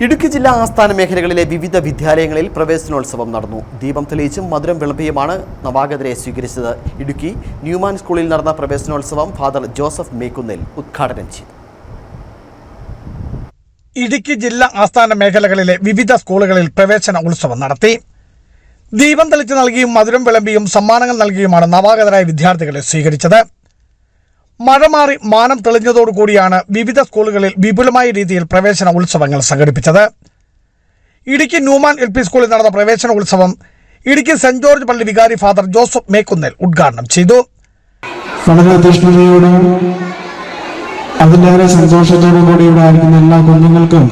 ഇടുക്കി ജില്ലാ ആസ്ഥാന മേഖലകളിലെ വിവിധ വിദ്യാലയങ്ങളിൽ പ്രവേശനോത്സവം നടന്നു. ദീപം തെളിയിച്ചും മധുരം വിളമ്പിയുമാണ് നവാഗതരെ സ്വീകരിച്ചത്. ഇടുക്കി ന്യൂമാൻ സ്കൂളിൽ നടന്ന പ്രവേശനോത്സവം ഫാദർ ജോസഫ് മേക്കുന്നിൽ ഉദ്ഘാടനം ചെയ്തു. ഇടുക്കി ജില്ലാ ആസ്ഥാന മേഖലകളിലെ വിവിധ സ്കൂളുകളിൽ പ്രവേശന ഉത്സവം നടത്തി. ദീപം തെളിച്ച് നൽകിയും മധുരം വിളമ്പിയും സമ്മാനങ്ങൾ നൽകിയുമാണ് നവാഗതരായ വിദ്യാർത്ഥികളെ സ്വീകരിച്ചത്. മഴ മാറി മാനം തെളിഞ്ഞതോടുകൂടിയാണ് വിവിധ സ്കൂളുകളിൽ വിപുലമായ രീതിയിൽ പ്രവേശന ഉത്സവങ്ങൾ സംഘടിപ്പിച്ചത്. ഇടുക്കി ന്യൂമാൻ എൽ പി സ്കൂളിൽ നടന്ന പ്രവേശന ഉത്സവം ഇടുക്കി സെന്റ് ജോർജ് പള്ളി വികാരി ഫാദർ ജോസഫ് മേക്കുന്നേൽ ഉദ്ഘാടനം ചെയ്തു. വളരെ തീഷ്ണതയോടും അതിലേറെ സന്തോഷത്തോടും കൂടി ഇവിടെ ആയിരിക്കുന്ന എല്ലാ കുഞ്ഞുങ്ങൾക്കും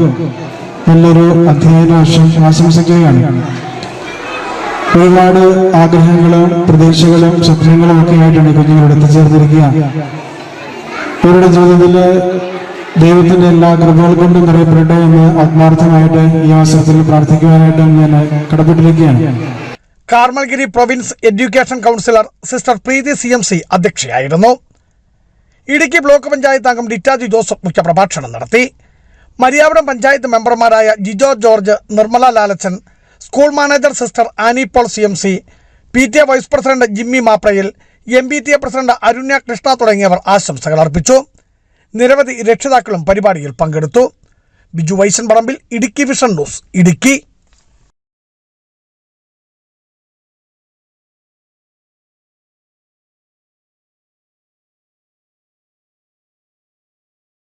നല്ലൊരു അധ്യയന വർഷം ആശംസിക്കുകയാണ് ഒരുപാട് ആഗ്രഹങ്ങളും പ്രതീക്ഷകളും സ്വപ്നങ്ങളും ഒക്കെ ആയിട്ടാണ് കുഞ്ഞുങ്ങൾ എത്തിച്ചേർന്നിരിക്കുക. ഇവരുടെ ജീവിതത്തിൽ ദൈവത്തിന്റെ എല്ലാ കൃപകൾ കൊണ്ടും നിറയപ്പെടട്ടെ എന്ന് ആത്മാർത്ഥമായിട്ട് ഈ അവസരത്തിൽ പ്രാർത്ഥിക്കുവാനായിട്ട് ഞാൻ കടപ്പെട്ടിരിക്കുകയാണ്. Carmelgiri province education counsellor sister Preethi C M C അധ്യക്ഷയായിരുന്നു. Idukki block panchayat അംഗം ഡിറ്റാജി ജോസഫ് മുഖ്യപ്രഭാഷണം നടത്തി. മരിയാവരം പഞ്ചായത്ത് മെമ്പർമാരായ Jijo George Nirmala Lalachan school manager sister Annie Paul C M C P T A vice president Jimmy Mapprayil M B T A president Arunya Krishna തുടങ്ങിയവർ ആശംസകൾ അർപ്പിച്ചു. നിരവധി രക്ഷിതാക്കളും പരിപാടിയിൽ പങ്കെടുത്തു. Biju Vaishan Parambil Idukki vision news Idukki.